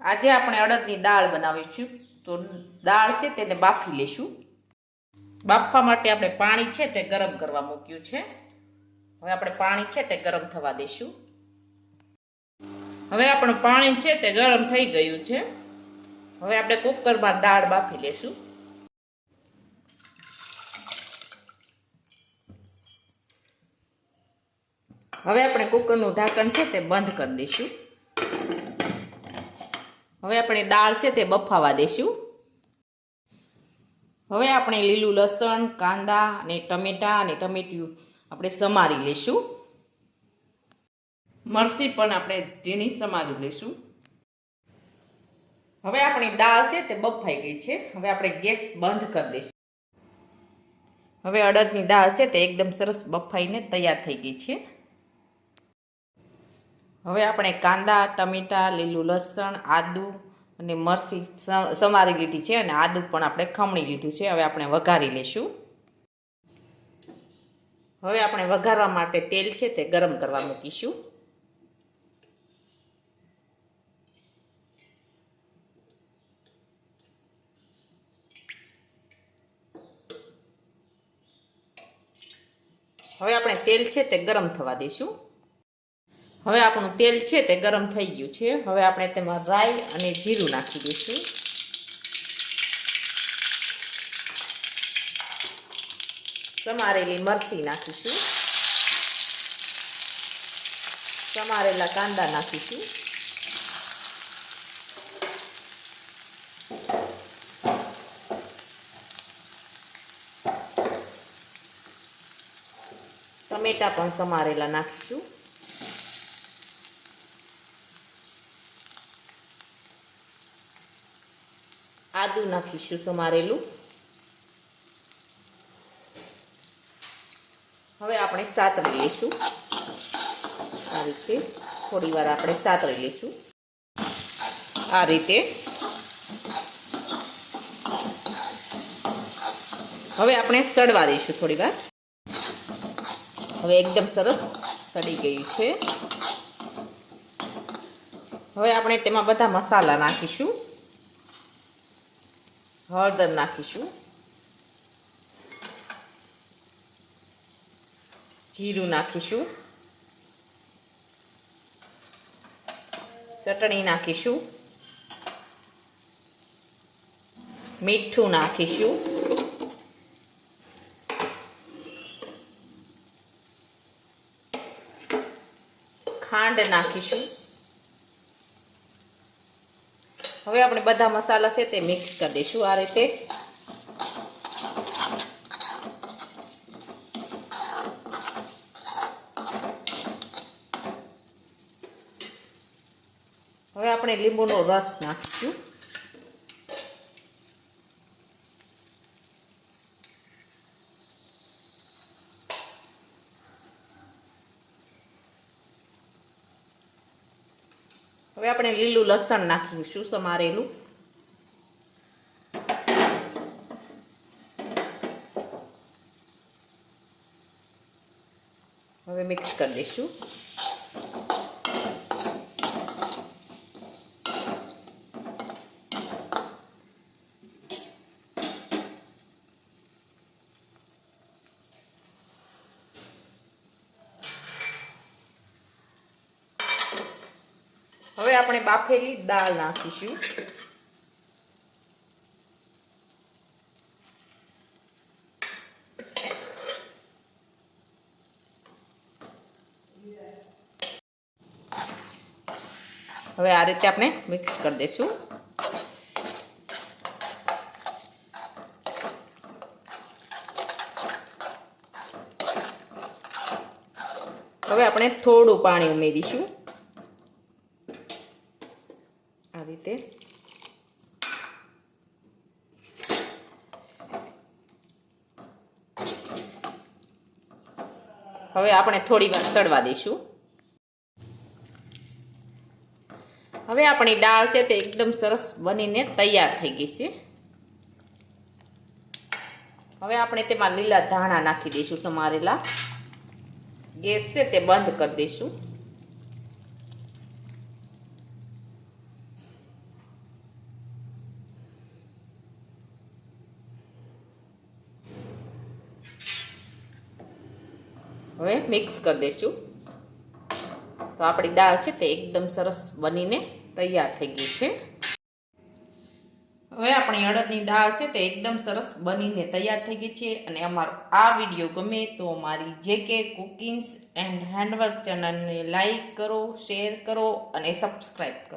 આજે આપણે અડદની દાળ બનાવીશું. તો દાળ છે તેને બાફી લેશું. બાફવા માટે આપણે પાણી છે તે ગરમ કરવા મૂક્યું છે. હવે આપણે પાણી છે તે ગરમ થવા દઈશું હવે આપણું પાણી છે તે ગરમ થઈ ગયું છે. હવે આપણે કુકરમાં દાળ બાફી લેશું. હવે આપણે કુકરનું ઢાંકણ છે તે બંધ કરી દઈશું હવે આપણે દાળ છે તે બફાવા દઈશું હવે આપણે લીલું લસણ, કાંદા અને ટમેટા અને ટમેટિયું આપણે સમારી લઈશું મરસી પણ આપણે ઝીણી સમારી લઈશું હવે આપણી દાળ છે તે બફાઈ ગઈ છે. હવે આપણે ગેસ બંધ કરી દઈશું હવે અડદની દાળ છે તે એકદમ સરસ બફાઈને તૈયાર થઈ ગઈ છે. હવે આપણે કાંદા, ટમેટા, લીલું લસણ, આદુ અને મરચી સમારી લીધી છે અને આદુ પણ આપણે ખમણી લીધું છે. હવે આપણે વઘારી લઈશું હવે આપણે વઘારવા માટે તેલ છે તે ગરમ કરવા મૂકીશું. હવે આપણે તેલ છે તે ગરમ થવા દઈશું હવે આપણું તેલ છે તે ગરમ થઈ ગયું છે. હવે આપણે તેમાં રાઈ અને જીરું નાખી દઈશું. સમારેલી મરચી નાખીશું. સમારેલા કાંદા નાખીશું. ટમેટા પણ સમારેલા નાખીશું. આદુ નાખીશું સમારેલું. હવે આપણે સાતરી લઈશું. આ રીતે થોડી વાર આપણે સાતરી લઈશું. આ રીતે. હવે આપણે સડવા દઈશું થોડી વાર. હવે એકદમ સરસ સડી ગયું છે. હવે આપણે તેમાં બધા મસાલા નાખીશું. હળદર નાખીશું. જીરું નાખીશું. ચટણી નાખીશું. મીઠું નાખીશું. ખાંડ નાખીશું. હવે આપણે બધા મસાલા છે તે મિક્સ કરી દઈશું આ રીતે. હવે આપણે લીંબુનો રસ નાખીશું. હવે આપણે લીલું લસણ નાખીશું સમારેલું. હવે મિક્સ કરી દઈશું. હવે આપણે બાફેલી દાળ નાખીશું. હવે આ રીતે આપણે મિક્સ કરી દઈશું. હવે આપણે થોડું પાણી ઉમેરીશું આ રીતે. હવે આપણે થોડી વાર સડવા દઈશું. હવે આપણી દાળ છે તે એકદમ સરસ બનીને તૈયાર થઈ ગઈ છે. હવે આપણે તેમાં લીલા ધાણા નાખી દઈશું સમારેલા. ગેસ છે તે બંધ કરી દઈશું. હવે મિક્સ કરી દઈશું. તો આપણી દાળ છે તે એકદમ સરસ બનીને તૈયાર થઈ ગઈ છે. હવે આપણી અડદની દાળ છે તે એકદમ સરસ બનીને તૈયાર થઈ ગઈ છે અને અમારો આ વીડિયો ગમે તો અમારી જે કે કુકિંગ્સ એન્ડ હેન્ડવર્ક ચેનલને લાઈક કરો, શેર કરો અને સબસ્ક્રાઈબ કરો.